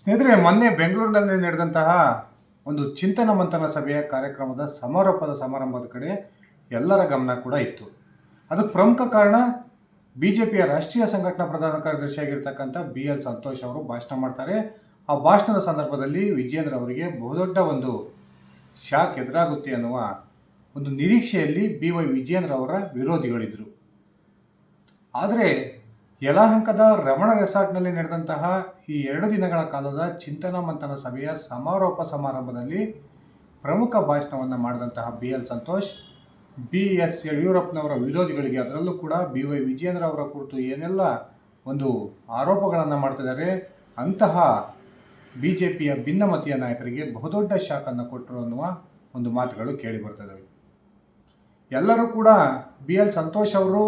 ಸ್ನೇಹಿತರೆ, ಮೊನ್ನೆ ಬೆಂಗಳೂರಿನಲ್ಲಿ ನಡೆದಂತಹ ಒಂದು ಚಿಂತನ ಮಂಥನ ಸಭೆಯ ಕಾರ್ಯಕ್ರಮದ ಸಮಾರೋಪದ ಸಮಾರಂಭದ ಕಡೆ ಎಲ್ಲರ ಗಮನ ಕೂಡ ಇತ್ತು. ಅದಕ್ಕೆ ಪ್ರಮುಖ ಕಾರಣ ಬಿ ಜೆ ಪಿಯ ರಾಷ್ಟ್ರೀಯ ಸಂಘಟನಾ ಪ್ರಧಾನ ಕಾರ್ಯದರ್ಶಿಯಾಗಿರ್ತಕ್ಕಂಥ ಬಿ ಎಲ್ ಸಂತೋಷ್ ಅವರು ಭಾಷಣ ಮಾಡ್ತಾರೆ. ಆ ಭಾಷಣದ ಸಂದರ್ಭದಲ್ಲಿ ವಿಜೇಂದ್ರ ಅವರಿಗೆ ಬಹುದೊಡ್ಡ ಒಂದು ಶಾಕ್ ಎದುರಾಗುತ್ತೆ ಅನ್ನುವ ಒಂದು ನಿರೀಕ್ಷೆಯಲ್ಲಿ ಬಿ ವೈ ವಿಜೇಂದ್ರ ಅವರ ವಿರೋಧಿಗಳಿದ್ದರು ಆದರೆ ಯಲಹಂಕದ ರಮಣ ರೆಸಾರ್ಟ್ನಲ್ಲಿ ನಡೆದಂತಹ ಈ ಎರಡು ದಿನಗಳ ಕಾಲದ ಚಿಂತನ ಮಂಥನ ಸಭೆಯ ಸಮಾರೋಪ ಸಮಾರಂಭದಲ್ಲಿ ಪ್ರಮುಖ ಭಾಷಣವನ್ನು ಮಾಡಿದಂತಹ B L Santosh B S ಯಡಿಯೂರಪ್ಪನವರ ವಿರೋಧಿಗಳಿಗೆ ಅದರಲ್ಲೂ ಕೂಡ ಬಿ ವೈ ವಿಜಯೇಂದ್ರ ಅವರ ಕುರಿತು ಏನೆಲ್ಲ ಒಂದು ಆರೋಪಗಳನ್ನು ಮಾಡ್ತಿದ್ದಾರೆ, ಅಂತಹ ಬಿ ಜೆ ಪಿಯ ಭಿನ್ನಮತೀಯ ನಾಯಕರಿಗೆ ಬಹುದೊಡ್ಡ ಶಾಕನ್ನು ಕೊಟ್ಟರು ಅನ್ನುವ ಒಂದು ಮಾತುಗಳು ಕೇಳಿ ಬರ್ತದವೆ ಎಲ್ಲರೂ ಕೂಡ ಬಿ ಎಲ್ ಸಂತೋಷ್ ಅವರು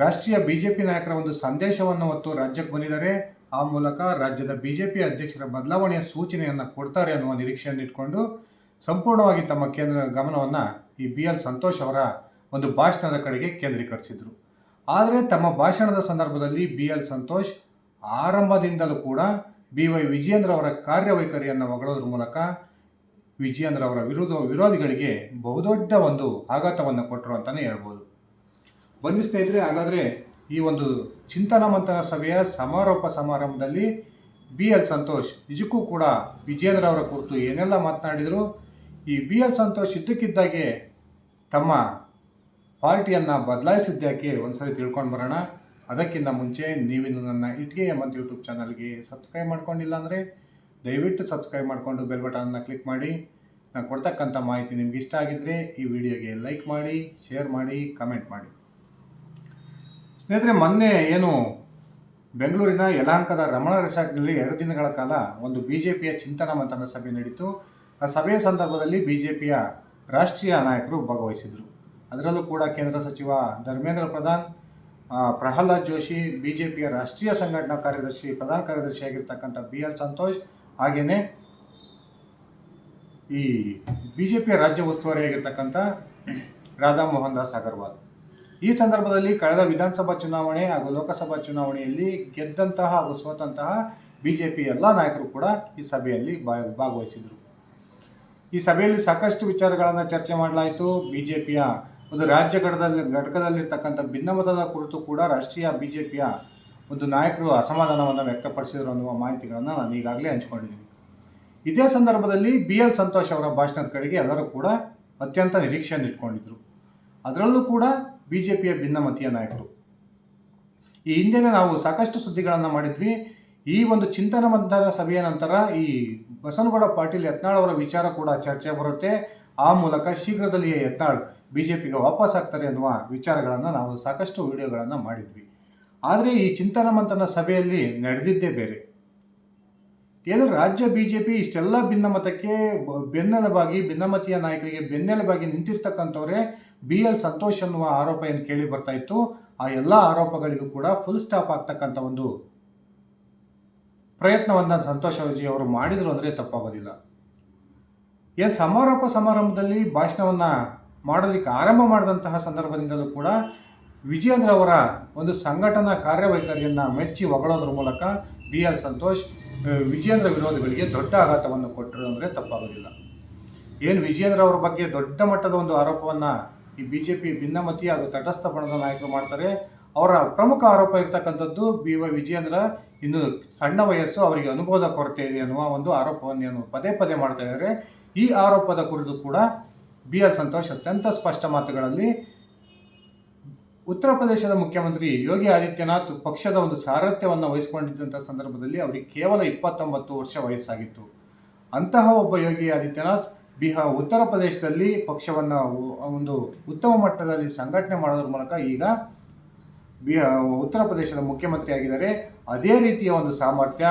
ರಾಷ್ಟ್ರೀಯ ಬಿಜೆಪಿ ನಾಯಕರ ಒಂದು ಸಂದೇಶವನ್ನು ಹೊತ್ತು ರಾಜ್ಯಕ್ಕೆ ಬಂದಿದ್ದಾರೆ. ಆ ಮೂಲಕ ರಾಜ್ಯದ ಬಿಜೆಪಿ ಅಧ್ಯಕ್ಷರ ಬದಲಾವಣೆಯ ಸೂಚನೆಯನ್ನು ಕೊಡ್ತಾರೆ ಅನ್ನುವ ನಿರೀಕ್ಷೆಯನ್ನು ಇಟ್ಕೊಂಡು ಸಂಪೂರ್ಣವಾಗಿ ತಮ್ಮ ಕೇಂದ್ರ ಗಮನವನ್ನು ಈ ಬಿ ಎಲ್ ಸಂತೋಷ್ ಅವರ ಒಂದು ಭಾಷಣದ ಕಡೆಗೆ ಕೇಂದ್ರೀಕರಿಸಿದರು. ಆದರೆ ತಮ್ಮ ಭಾಷಣದ ಸಂದರ್ಭದಲ್ಲಿ ಬಿ ಎಲ್ ಸಂತೋಷ್ ಆರಂಭದಿಂದಲೂ ಕೂಡ ಬಿ ವೈ ವಿಜಯೇಂದ್ರ ಅವರ ಕಾರ್ಯವೈಖರಿಯನ್ನು ಹೊಗಳೋದ್ರ ಮೂಲಕ ವಿಜಯೇಂದ್ರ ಅವರ ವಿರೋಧ ವಿರೋಧಿಗಳಿಗೆ ಬಹುದೊಡ್ಡ ಒಂದು ಆಘಾತವನ್ನು ಕೊಟ್ಟರು ಅಂತಲೇ ಹೇಳ್ಬೋದು. ಬನ್ನಿ ಸ್ನೇಹಿತರೆ, ಹಾಗಾದರೆ ಈ ಒಂದು ಚಿಂತನ ಮಂಥನ ಸಭೆಯ ಸಮಾರೋಪ ಸಮಾರಂಭದಲ್ಲಿ ಬಿ ಎಲ್ ಸಂತೋಷ್, ನಿಜಕ್ಕೂ ಕೂಡ ವಿಜೇಂದ್ರ ಅವರ ಕುರಿತು ಏನೆಲ್ಲ ಮಾತನಾಡಿದರು, ಈ ಬಿ ಎಲ್ ಸಂತೋಷ್ ಇದ್ದಕ್ಕಿದ್ದಾಗೆ ತಮ್ಮ ಪಾರ್ಟಿಯನ್ನು ಬದಲಾಯಿಸಿದ್ದಕ್ಕೆ ಒಂದ್ಸರಿ ತಿಳ್ಕೊಂಡು ಬರೋಣ. ಅದಕ್ಕಿಂತ ಮುಂಚೆ ನೀವಿನ್ನು ನನ್ನ ಇಟ್ಗೆ ಮತ್ತು ಯೂಟ್ಯೂಬ್ ಚಾನಲ್ಗೆ ಸಬ್ಸ್ಕ್ರೈಬ್ ಮಾಡ್ಕೊಂಡಿಲ್ಲ ಅಂದರೆ ದಯವಿಟ್ಟು ಸಬ್ಸ್ಕ್ರೈಬ್ ಮಾಡಿಕೊಂಡು ಬೆಲ್ ಬಟನನ್ನು ಕ್ಲಿಕ್ ಮಾಡಿ. ನಾನು ಕೊಡ್ತಕ್ಕಂಥ ಮಾಹಿತಿ ನಿಮ್ಗೆ ಇಷ್ಟ ಆಗಿದ್ದರೆ ಈ ವಿಡಿಯೋಗೆ ಲೈಕ್ ಮಾಡಿ, ಶೇರ್ ಮಾಡಿ, ಕಮೆಂಟ್ ಮಾಡಿ. ಸ್ನೇಹಿತರೆ, ಮೊನ್ನೆ ಏನು ಬೆಂಗಳೂರಿನ ಯಲಾಂಕದ ರಮಣ ರೆಸಾರ್ಟ್ನಲ್ಲಿ ಎರಡು ದಿನಗಳ ಕಾಲ ಒಂದು ಬಿ ಜೆ ಪಿಯ ಚಿಂತನ ಮಂಥನ ಸಭೆ ನಡೀತು. ಆ ಸಭೆಯ ಸಂದರ್ಭದಲ್ಲಿ ಬಿ ಜೆ ಪಿಯ ರಾಷ್ಟ್ರೀಯ ನಾಯಕರು ಭಾಗವಹಿಸಿದರು. ಅದರಲ್ಲೂ ಕೂಡ ಕೇಂದ್ರ ಸಚಿವ ಧರ್ಮೇಂದ್ರ ಪ್ರಧಾನ್ ಪ್ರಹ್ಲಾದ್ ಜೋಶಿ ಬಿ ಜೆ ಪಿಯ ರಾಷ್ಟ್ರೀಯ ಸಂಘಟನಾ ಕಾರ್ಯದರ್ಶಿ, ಪ್ರಧಾನ ಕಾರ್ಯದರ್ಶಿಯಾಗಿರ್ತಕ್ಕಂಥ ಬಿ ಎಲ್ ಸಂತೋಷ್ ಹಾಗೆಯೇ ಈ ಬಿ ಜೆ ಪಿಯ ರಾಜ್ಯ ಉಸ್ತುವಾರಿಯಾಗಿರ್ತಕ್ಕಂಥ ರಾಧಾ ಮೋಹನ್ ದಾಸ್ ಅಗರ್ವಾಲ್. ಈ ಸಂದರ್ಭದಲ್ಲಿ ಕಳೆದ ವಿಧಾನಸಭಾ ಚುನಾವಣೆ ಹಾಗೂ ಲೋಕಸಭಾ ಚುನಾವಣೆಯಲ್ಲಿ ಗೆದ್ದಂತಹ ಹಾಗೂ ಸೋತಂತಹ ಬಿ ಜೆ ಪಿ ಎಲ್ಲ ನಾಯಕರು ಕೂಡ ಈ ಸಭೆಯಲ್ಲಿ ಭಾಗವಹಿಸಿದರು. ಈ ಸಭೆಯಲ್ಲಿ ಸಾಕಷ್ಟು ವಿಚಾರಗಳನ್ನು ಚರ್ಚೆ ಮಾಡಲಾಯಿತು. ಬಿ ಜೆ ಪಿಯ ಒಂದು ರಾಜ್ಯ ಘಟದಲ್ಲಿ ಘಟಕದಲ್ಲಿರ್ತಕ್ಕಂಥ ಭಿನ್ನಮತದ ಕುರಿತು ಕೂಡ ರಾಷ್ಟ್ರೀಯ ಬಿ ಜೆ ಪಿಯ ಒಂದು ನಾಯಕರು ಅಸಮಾಧಾನವನ್ನು ವ್ಯಕ್ತಪಡಿಸಿದರು ಅನ್ನುವ ಮಾಹಿತಿಗಳನ್ನು ನಾನು ಈಗಾಗಲೇ ಹಂಚಿಕೊಂಡಿದ್ದೀನಿ. ಇದೇ ಸಂದರ್ಭದಲ್ಲಿ ಬಿ ಎಲ್ ಸಂತೋಷ್ ಅವರ ಭಾಷಣದ ಕಡೆಗೆ ಎಲ್ಲರೂ ಕೂಡ ಅತ್ಯಂತ ನಿರೀಕ್ಷೆಯನ್ನು ಇಟ್ಕೊಂಡಿದ್ರು ಅದರಲ್ಲೂ ಕೂಡ ಬಿ ಜೆ ಪಿಯ ಭಿನ್ನಮತೀಯ ನಾಯಕರು. ಈ ಹಿಂದೆನೇ ನಾವು ಸಾಕಷ್ಟು ಸುದ್ದಿಗಳನ್ನು ಮಾಡಿದ್ವಿ. ಈ ಒಂದು ಚಿಂತನ ಮಂಥನ ಸಭೆಯ ನಂತರ ಈ ಬಸನಗೌಡ ಪಾಟೀಲ್ ಯತ್ನಾಳ್ ಅವರ ವಿಚಾರ ಕೂಡ ಚರ್ಚೆ ಬರುತ್ತೆ. ಆ ಮೂಲಕ ಶೀಘ್ರದಲ್ಲಿಯೇ ಯತ್ನಾಳ್ ಬಿ ಜೆ ಪಿಗೆ ವಾಪಸ್ ಆಗ್ತಾರೆ ಅನ್ನುವ ವಿಚಾರಗಳನ್ನು ನಾವು ಸಾಕಷ್ಟು ವಿಡಿಯೋಗಳನ್ನು ಮಾಡಿದ್ವಿ. ಆದರೆ ಈ ಚಿಂತನ ಮಂಥನ ಸಭೆಯಲ್ಲಿ ನಡೆದಿದ್ದೇ ಬೇರೆ. ಏನು ರಾಜ್ಯ ಬಿ ಜೆ ಪಿ ಇಷ್ಟೆಲ್ಲ ಭಿನ್ನಮತಕ್ಕೆ ಬೆನ್ನೆಲುಬಾಗಿ, ಭಿನ್ನಮತೀಯ ನಾಯಕರಿಗೆ ಬೆನ್ನೆಲುಬಾಗಿ ನಿಂತಿರ್ತಕ್ಕಂಥವರೇ ಬಿ ಎಲ್ ಸಂತೋಷ್ ಅನ್ನುವ ಆರೋಪ ಏನು ಕೇಳಿ ಬರ್ತಾ ಇತ್ತು, ಆ ಎಲ್ಲ ಆರೋಪಗಳಿಗೂ ಕೂಡ ಫುಲ್ ಸ್ಟಾಪ್ ಆಗ್ತಕ್ಕಂಥ ಒಂದು ಪ್ರಯತ್ನವನ್ನು ಸಂತೋಷ್ ಅವಜಿ ಅವರು ಮಾಡಿದರು ಅಂದರೆ ತಪ್ಪಾಗೋದಿಲ್ಲ. ಏನು ಸಮಾರೋಪ ಸಮಾರಂಭದಲ್ಲಿ ಭಾಷಣವನ್ನು ಮಾಡೋದಕ್ಕೆ ಆರಂಭ ಮಾಡಿದಂತಹ ಸಂದರ್ಭದಿಂದಲೂ ಕೂಡ ವಿಜಯೇಂದ್ರ ಅವರ ಒಂದು ಸಂಘಟನಾ ಕಾರ್ಯವೈಖರಿಯನ್ನು ಮೆಚ್ಚಿ ಹೊಗಳೋದ್ರ ಮೂಲಕ ಬಿ ಎಲ್ ಸಂತೋಷ್ ವಿಜಯೇಂದ್ರ ವಿರೋಧಿಗಳಿಗೆ ದೊಡ್ಡ ಆಘಾತವನ್ನು ಕೊಟ್ಟರು ಅಂದರೆ ತಪ್ಪಾಗೋದಿಲ್ಲ. ಏನು ವಿಜಯೇಂದ್ರ ಅವರ ಬಗ್ಗೆ ದೊಡ್ಡ ಮಟ್ಟದ ಒಂದು ಆರೋಪವನ್ನು ಈ ಬಿ ಜೆ ಪಿ ಭಿನ್ನಮತಿ ಹಾಗೂ ತಟಸ್ಥ ಬಣದ ನಾಯಕರು ಮಾಡ್ತಾರೆ. ಅವರ ಪ್ರಮುಖ ಆರೋಪ ಇರ್ತಕ್ಕಂಥದ್ದು ಬಿ ವೈ ವಿಜಯೇಂದ್ರ. ಇನ್ನು ಸಣ್ಣ ವಯಸ್ಸು ಅವರಿಗೆ ಅನುಭವದ ಕೊರತೆ ಇದೆ ಅನ್ನುವ ಒಂದು ಆರೋಪವನ್ನು ಪದೇ ಪದೇ ಮಾಡ್ತಾ ಇದ್ದಾರೆ. ಈ ಆರೋಪದ ಕುರಿತು ಕೂಡ ಬಿ ಎಲ್ ಸಂತೋಷ್ ಅತ್ಯಂತ ಸ್ಪಷ್ಟ ಮಾತುಗಳಲ್ಲಿ ಉತ್ತರ ಪ್ರದೇಶದ ಮುಖ್ಯಮಂತ್ರಿ ಯೋಗಿ ಆದಿತ್ಯನಾಥ್ ಪಕ್ಷದ ಒಂದು ಸಾರಥ್ಯವನ್ನು ವಹಿಸಿಕೊಂಡಿದ್ದಂಥ ಸಂದರ್ಭದಲ್ಲಿ ಅವರಿಗೆ ಕೇವಲ ಇಪ್ಪತ್ತೊಂಬತ್ತು ವರ್ಷ ವಯಸ್ಸಾಗಿತ್ತು. ಅಂತಹ ಒಬ್ಬ ಯೋಗಿ ಆದಿತ್ಯನಾಥ್ ಬಿಹಾ ಉತ್ತರ ಪ್ರದೇಶದಲ್ಲಿ ಪಕ್ಷವನ್ನು ಒಂದು ಉತ್ತಮ ಮಟ್ಟದಲ್ಲಿ ಸಂಘಟನೆ ಮಾಡೋದ್ರ ಮೂಲಕ ಈಗ ಬಿಹಾ, ಉತ್ತರ ಪ್ರದೇಶದ ಮುಖ್ಯಮಂತ್ರಿ ಆಗಿದ್ದಾರೆ. ಅದೇ ರೀತಿಯ ಒಂದು ಸಾಮರ್ಥ್ಯ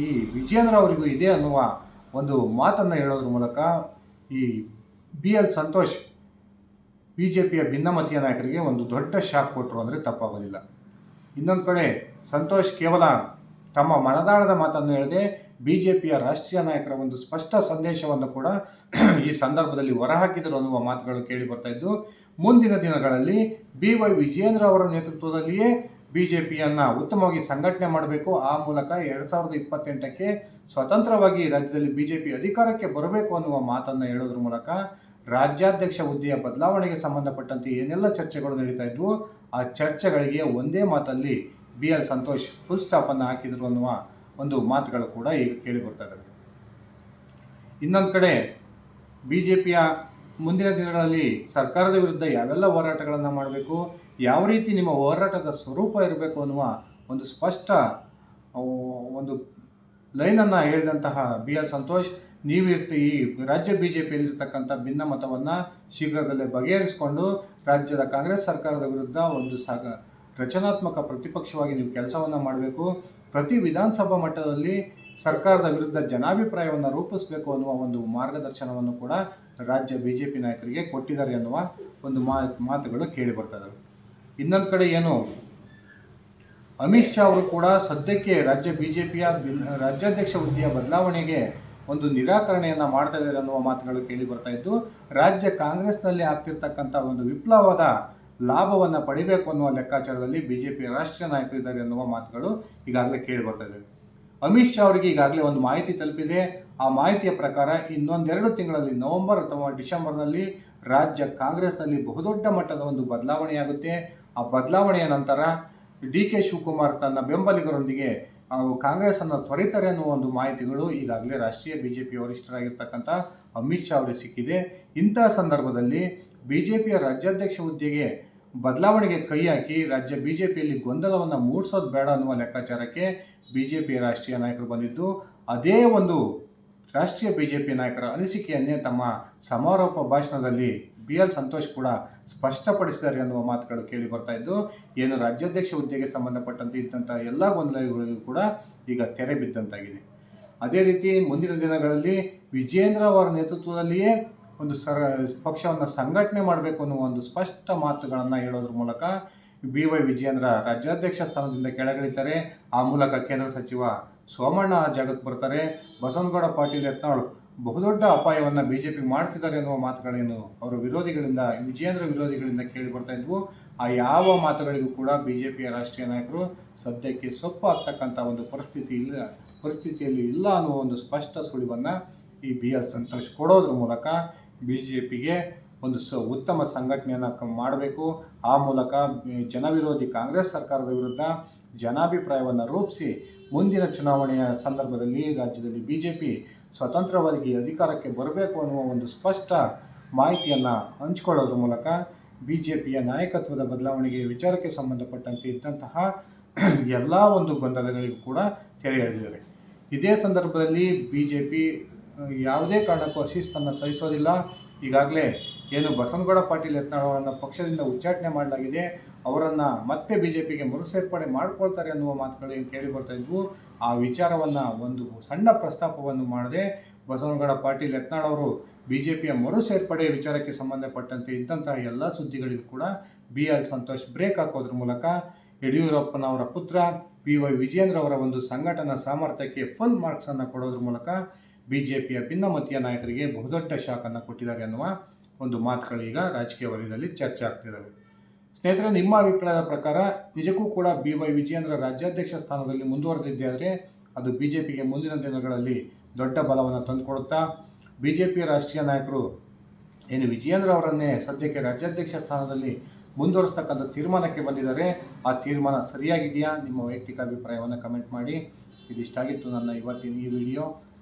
ಈ ವಿಜೇಂದ್ರ ಅವರಿಗೂ ಇದೆ ಅನ್ನುವ ಒಂದು ಮಾತನ್ನು ಹೇಳೋದ್ರ ಮೂಲಕ ಈ B L Santosh B J ಪಿಯ ಭಿನ್ನಮತೀಯ ನಾಯಕರಿಗೆ ಒಂದು ದೊಡ್ಡ ಶಾಕ್ ಕೊಟ್ಟರು ಅಂದರೆ ತಪ್ಪಾಗೋದಿಲ್ಲ. ಇನ್ನೊಂದು ಕಡೆ ಸಂತೋಷ್ ಕೇವಲ ತಮ್ಮ ಮನದಾಳದ ಮಾತನ್ನು ಹೇಳದೆ ಬಿ ಜೆ ಪಿಯ ರಾಷ್ಟ್ರೀಯ ನಾಯಕರ ಒಂದು ಸ್ಪಷ್ಟ ಸಂದೇಶವನ್ನು ಕೂಡ ಈ ಸಂದರ್ಭದಲ್ಲಿ ಹೊರಹಾಕಿದರು ಅನ್ನುವ ಮಾತುಗಳು ಕೇಳಿ ಬರ್ತಾ ಇದ್ದು, ಮುಂದಿನ ದಿನಗಳಲ್ಲಿ ಬಿ ವೈ ವಿಜಯೇಂದ್ರ ಅವರ ನೇತೃತ್ವದಲ್ಲಿಯೇ ಬಿ ಜೆ ಪಿಯನ್ನು ಉತ್ತಮವಾಗಿ ಸಂಘಟನೆ ಮಾಡಬೇಕು. ಆ ಮೂಲಕ ಎರಡು ಸಾವಿರದ ಇಪ್ಪತ್ತೆಂಟಕ್ಕೆ ಸ್ವತಂತ್ರವಾಗಿ ರಾಜ್ಯದಲ್ಲಿ ಬಿ ಜೆ ಪಿ ಅಧಿಕಾರಕ್ಕೆ ಬರಬೇಕು ಅನ್ನುವ ಮಾತನ್ನು ಹೇಳೋದ್ರ ಮೂಲಕ ರಾಜ್ಯಾಧ್ಯಕ್ಷ ಹುದ್ದೆಯ ಬದಲಾವಣೆಗೆ ಸಂಬಂಧಪಟ್ಟಂತೆ ಏನೆಲ್ಲ ಚರ್ಚೆಗಳು ನಡೀತಾ ಇದ್ವು, ಆ ಚರ್ಚೆಗಳಿಗೆ ಒಂದೇ ಮಾತಲ್ಲಿ ಬಿ ಎಲ್ ಸಂತೋಷ್ ಫುಲ್ ಸ್ಟಾಪನ್ನು ಹಾಕಿದರು ಅನ್ನುವ ಒಂದು ಮಾತುಗಳು ಕೂಡ ಈಗ ಕೇಳಿ ಬರ್ತಾ ಇದ್ದಾವೆ. ಇನ್ನೊಂದು ಕಡೆ ಬಿ ಜೆ ಪಿಯ ಮುಂದಿನ ದಿನಗಳಲ್ಲಿ ಸರ್ಕಾರದ ವಿರುದ್ಧ ಯಾವೆಲ್ಲ ಹೋರಾಟಗಳನ್ನು ಮಾಡಬೇಕು, ಯಾವ ರೀತಿ ನಿಮ್ಮ ಹೋರಾಟದ ಸ್ವರೂಪ ಇರಬೇಕು ಅನ್ನುವ ಒಂದು ಸ್ಪಷ್ಟ ಒಂದು ಲೈನನ್ನು ಹೇಳಿದಂತಹ ಬಿ ಎಲ್ ಸಂತೋಷ್ ನೀವಿರ್ತಿ ಈ ರಾಜ್ಯ ಬಿ ಜೆ ಪಿಯಲ್ಲಿರ್ತಕ್ಕಂಥ ಭಿನ್ನಮತವನ್ನು ಶೀಘ್ರದಲ್ಲೇ ಬಗೆಹರಿಸಿಕೊಂಡು ರಾಜ್ಯದ ಕಾಂಗ್ರೆಸ್ ಸರ್ಕಾರದ ವಿರುದ್ಧ ಒಂದು ಸಾಗ, ರಚನಾತ್ಮಕ ಪ್ರತಿಪಕ್ಷವಾಗಿ ನೀವು ಕೆಲಸವನ್ನು ಮಾಡಬೇಕು ಪ್ರತಿ ವಿಧಾನಸಭಾ ಮಟ್ಟದಲ್ಲಿ ಸರ್ಕಾರದ ವಿರುದ್ಧ ಜನಾಭಿಪ್ರಾಯವನ್ನು ರೂಪಿಸಬೇಕು ಅನ್ನುವ ಒಂದು ಮಾರ್ಗದರ್ಶನವನ್ನು ಕೂಡ ರಾಜ್ಯ ಬಿ ಜೆ ಪಿ ನಾಯಕರಿಗೆ ಕೊಟ್ಟಿದ್ದಾರೆ ಅನ್ನುವ ಒಂದು ಮಾತುಗಳು ಕೇಳಿ ಬರ್ತದೆ ಇನ್ನೊಂದು ಕಡೆ ಏನು? ಅಮಿತ್ ಶಾ ಅವರು ಕೂಡ ಸದ್ಯಕ್ಕೆ ರಾಜ್ಯ ಬಿ ಜೆ ಪಿಯ ರಾಜ್ಯಾಧ್ಯಕ್ಷ ಹುದ್ದೆಯ ಬದಲಾವಣೆಗೆ ಒಂದು ನಿರಾಕರಣೆಯನ್ನು ಮಾಡ್ತಾ ಇದ್ದಾರೆ ಅನ್ನುವ ಮಾತುಗಳು ಕೇಳಿ ಬರ್ತಾ ಇದ್ದು, ರಾಜ್ಯ ಕಾಂಗ್ರೆಸ್ನಲ್ಲಿ ಆಗ್ತಿರ್ತಕ್ಕಂಥ ಒಂದು ವಿಪ್ಲವದ ಲಾಭವನ್ನು ಪಡಿಬೇಕು ಅನ್ನುವ ಲೆಕ್ಕಾಚಾರದಲ್ಲಿ ಬಿ ಜೆ ಪಿ ರಾಷ್ಟ್ರೀಯ ನಾಯಕರಿದ್ದಾರೆ ಎನ್ನುವ ಮಾತುಗಳು ಈಗಾಗಲೇ ಕೇಳಿ ಬರ್ತಾ ಇದ್ದಾವೆ ಅಮಿತ್ ಶಾ ಅವರಿಗೆ ಈಗಾಗಲೇ ಒಂದು ಮಾಹಿತಿ ತಲುಪಿದೆ. ಆ ಮಾಹಿತಿಯ ಪ್ರಕಾರ ಇನ್ನೊಂದೆರಡು ತಿಂಗಳಲ್ಲಿ ನವೆಂಬರ್ ಅಥವಾ ಡಿಸೆಂಬರ್ನಲ್ಲಿ ರಾಜ್ಯ ಕಾಂಗ್ರೆಸ್ನಲ್ಲಿ ಬಹುದೊಡ್ಡ ಮಟ್ಟದ ಒಂದು ಬದಲಾವಣೆಯಾಗುತ್ತೆ. ಆ ಬದಲಾವಣೆಯ ನಂತರ ಡಿ ಕೆ ಶಿವಕುಮಾರ್ ತನ್ನ ಬೆಂಬಲಿಗರೊಂದಿಗೆ ಕಾಂಗ್ರೆಸ್ಸನ್ನು ತೊರೆತಾರೆ ಅನ್ನುವ ಒಂದು ಮಾಹಿತಿಗಳು ಈಗಾಗಲೇ ರಾಷ್ಟ್ರೀಯ ಬಿ ಜೆ ಪಿ ವರಿಷ್ಠರಾಗಿರ್ತಕ್ಕಂಥ ಅಮಿತ್ ಶಾ ಅವರಿಗೆ ಸಿಕ್ಕಿದೆ. ಇಂತಹ ಸಂದರ್ಭದಲ್ಲಿ ಬಿ ಜೆ ಪಿಯ ರಾಜ್ಯಾಧ್ಯಕ್ಷ ಹುದ್ದೆಗೆ ಬದಲಾವಣೆಗೆ ಕೈ ಹಾಕಿ ರಾಜ್ಯ ಬಿ ಜೆ ಪಿಯಲ್ಲಿ ಗೊಂದಲವನ್ನು ಮೂಡಿಸೋದು ಬೇಡ ಅನ್ನುವ ಲೆಕ್ಕಾಚಾರಕ್ಕೆ ಬಿ ಜೆ ಪಿಯ ರಾಷ್ಟ್ರೀಯ ನಾಯಕರು ಬಂದಿದ್ದು, ಅದೇ ಒಂದು ರಾಷ್ಟ್ರೀಯ ಬಿ ಜೆ ಪಿ ನಾಯಕರ ಅನಿಸಿಕೆಯನ್ನೇ ತಮ್ಮ ಸಮಾರೋಪ ಭಾಷಣದಲ್ಲಿ ಬಿ ಎಲ್ ಸಂತೋಷ್ ಕೂಡ ಸ್ಪಷ್ಟಪಡಿಸಿದ್ದಾರೆ ಅನ್ನುವ ಮಾತುಗಳು ಕೇಳಿ ಬರ್ತಾ ಇದ್ದು, ಏನು ರಾಜ್ಯಾಧ್ಯಕ್ಷ ಹುದ್ದೆಗೆ ಸಂಬಂಧಪಟ್ಟಂತೆ ಇದ್ದಂಥ ಎಲ್ಲ ಗೊಂದಲಗಳಿಗೂ ಕೂಡ ಈಗ ತೆರೆ ಬಿದ್ದಂತಾಗಿದೆ. ಅದೇ ರೀತಿ ಮುಂದಿನ ದಿನಗಳಲ್ಲಿ ವಿಜೇಂದ್ರ ಅವರ ನೇತೃತ್ವದಲ್ಲಿಯೇ ಒಂದು ಸರ, ಪಕ್ಷವನ್ನು ಸಂಘಟನೆ ಮಾಡಬೇಕು ಅನ್ನುವ ಒಂದು ಸ್ಪಷ್ಟ ಮಾತುಗಳನ್ನು ಹೇಳೋದ್ರ ಮೂಲಕ ಬಿ ವೈ ವಿಜಯೇಂದ್ರ ರಾಜ್ಯಾಧ್ಯಕ್ಷ ಸ್ಥಾನದಿಂದ ಕೆಳಗಿಳಿತಾರೆ. ಆ ಮೂಲಕ ಕೇಂದ್ರ ಸಚಿವ ಸೋಮಣ್ಣ ಆ ಜಾಗಕ್ಕೆ ಬರ್ತಾರೆ. ಬಸವನಗೌಡ ಪಾಟೀಲ್ ಯತ್ನಾಳ್ ಬಹುದೊಡ್ಡ ಅಪಾಯವನ್ನು ಬಿ ಜೆ ಪಿ ಮಾಡ್ತಿದ್ದಾರೆ ಅನ್ನುವ ಮಾತುಗಳೇನು ಅವರ ವಿರೋಧಿಗಳಿಂದ, ವಿಜಯೇಂದ್ರ ವಿರೋಧಿಗಳಿಂದ ಕೇಳಿ ಬರ್ತಾ ಇದ್ವು. ಆ ಯಾವ ಮಾತುಗಳಿಗೂ ಕೂಡ ಬಿ ಜೆ ಪಿಯ ರಾಷ್ಟ್ರೀಯ ನಾಯಕರು ಸದ್ಯಕ್ಕೆ ಸೊಪ್ಪು ಆಗ್ತಕ್ಕಂಥ ಒಂದು ಪರಿಸ್ಥಿತಿ ಇಲ್ಲ, ಪರಿಸ್ಥಿತಿಯಲ್ಲಿ ಇಲ್ಲ ಅನ್ನುವ ಒಂದು ಸ್ಪಷ್ಟ ಸುಳಿವನ್ನು ಈ ಬಿ ಎಸ್ ಸಂತೋಷ್ ಕೊಡೋದ್ರ ಮೂಲಕ ಬಿ ಜೆ ಪಿಗೆ ಒಂದು ಸ ಉತ್ತಮ ಸಂಘಟನೆಯನ್ನು ಮಾಡಬೇಕು. ಆ ಮೂಲಕ ಜನವಿರೋಧಿ ಕಾಂಗ್ರೆಸ್ ಸರ್ಕಾರದ ವಿರುದ್ಧ ಜನಾಭಿಪ್ರಾಯವನ್ನು ರೂಪಿಸಿ ಮುಂದಿನ ಚುನಾವಣೆಯ ಸಂದರ್ಭದಲ್ಲಿ ರಾಜ್ಯದಲ್ಲಿ ಬಿ ಜೆ ಪಿ ಸ್ವತಂತ್ರವಾಗಿ ಅಧಿಕಾರಕ್ಕೆ ಬರಬೇಕು ಅನ್ನುವ ಒಂದು ಸ್ಪಷ್ಟ ಮಾಹಿತಿಯನ್ನು ಹಂಚಿಕೊಳ್ಳೋದ್ರ ಮೂಲಕ ಬಿ ಜೆ ಪಿಯ ನಾಯಕತ್ವದ ಬದಲಾವಣೆಗೆ ವಿಚಾರಕ್ಕೆ ಸಂಬಂಧಪಟ್ಟಂತೆ ಇದ್ದಂತಹ ಎಲ್ಲ ಒಂದು ಗೊಂದಲಗಳಿಗೂ ಕೂಡ ತೆರೆ ಎಳೆದಿದ್ದಾರೆ ಇದೇ ಸಂದರ್ಭದಲ್ಲಿ ಬಿ ಜೆ ಪಿ ಯಾವುದೇ ಕಾರಣಕ್ಕೂ ಅಶಿಸ್ತನ್ನು ಸಹಿಸೋದಿಲ್ಲ. ಈಗಾಗಲೇ ಏನು ಬಸವನಗೌಡ ಪಾಟೀಲ್ ಯತ್ನಾಳವನ್ನು ಪಕ್ಷದಿಂದ ಉಚ್ಚಾಟನೆ ಮಾಡಲಾಗಿದೆ. ಅವರನ್ನು ಮತ್ತೆ ಬಿ ಜೆ ಪಿಗೆ ಮರು ಸೇರ್ಪಡೆ ಮಾಡ್ಕೊಳ್ತಾರೆ ಅನ್ನುವ ಮಾತುಗಳು ಏನು ಕೇಳಿ ಬರ್ತಾ ಇದ್ವು. ಆ ವಿಚಾರವನ್ನು ಒಂದು ಸಣ್ಣ ಪ್ರಸ್ತಾಪವನ್ನು ಮಾಡದೆ. ಬಸವನಗೌಡ ಪಾಟೀಲ್ ಯತ್ನಾಳ್ ಅವರು ಬಿ ಜೆ ಪಿಯ ಮರು ಸೇರ್ಪಡೆ ವಿಚಾರಕ್ಕೆ ಸಂಬಂಧಪಟ್ಟಂತೆ ಇದ್ದಂತಹ ಎಲ್ಲ ಸುದ್ದಿಗಳಿಗೂ ಕೂಡ ಬಿ ಎಲ್ ಸಂತೋಷ್ ಬ್ರೇಕ್ ಹಾಕೋದ್ರ ಮೂಲಕ ಯಡಿಯೂರಪ್ಪನವರ ಪುತ್ರ ಪಿ ವೈ ವಿಜೇಂದ್ರ ಅವರ ಒಂದು ಸಂಘಟನಾ ಸಾಮರ್ಥ್ಯಕ್ಕೆ ಫುಲ್ ಮಾರ್ಕ್ಸನ್ನು ಕೊಡೋದ್ರ ಮೂಲಕ ಬಿ ಜೆ ಪಿಯ ಭಿನ್ನಮತೀಯ ನಾಯಕರಿಗೆ ಬಹುದೊಡ್ಡ ಶಾಕನ್ನು ಕೊಟ್ಟಿದ್ದಾರೆ ಅನ್ನುವ ಒಂದು ಮಾತುಗಳು ಈಗ ರಾಜಕೀಯ ವಲಯದಲ್ಲಿ ಚರ್ಚೆ ಆಗ್ತಿದ್ದಾವೆ ಸ್ನೇಹಿತರೆ, ನಿಮ್ಮ ಅಭಿಪ್ರಾಯದ ಪ್ರಕಾರ ನಿಜಕ್ಕೂ ಕೂಡ ಬಿ ವೈ ವಿಜಯೇಂದ್ರ ರಾಜ್ಯಾಧ್ಯಕ್ಷ ಸ್ಥಾನದಲ್ಲಿ ಮುಂದುವರೆದಿದ್ದೆ ಆದರೆ ಅದು ಬಿ ಜೆ ಪಿಗೆ ಮುಂದಿನ ದಿನಗಳಲ್ಲಿ ದೊಡ್ಡ ಬಲವನ್ನು ತಂದುಕೊಡುತ್ತಾ ಬಿ ಜೆ ಪಿಯ ರಾಷ್ಟ್ರೀಯ ನಾಯಕರು ಏನು ವಿಜಯೇಂದ್ರ ಅವರನ್ನೇ ಸದ್ಯಕ್ಕೆ ರಾಜ್ಯಾಧ್ಯಕ್ಷ ಸ್ಥಾನದಲ್ಲಿ ಮುಂದುವರಿಸ್ತಕ್ಕಂಥ ತೀರ್ಮಾನಕ್ಕೆ ಬಂದಿದ್ದಾರೆ. ಆ ತೀರ್ಮಾನ ಸರಿಯಾಗಿದೆಯಾ? ನಿಮ್ಮ ವೈಯಕ್ತಿಕ ಅಭಿಪ್ರಾಯವನ್ನು ಕಮೆಂಟ್ ಮಾಡಿ. ಇದಿಷ್ಟಾಗಿತ್ತು ನನ್ನ ಇವತ್ತಿನ ಈ ವಿಡಿಯೋ.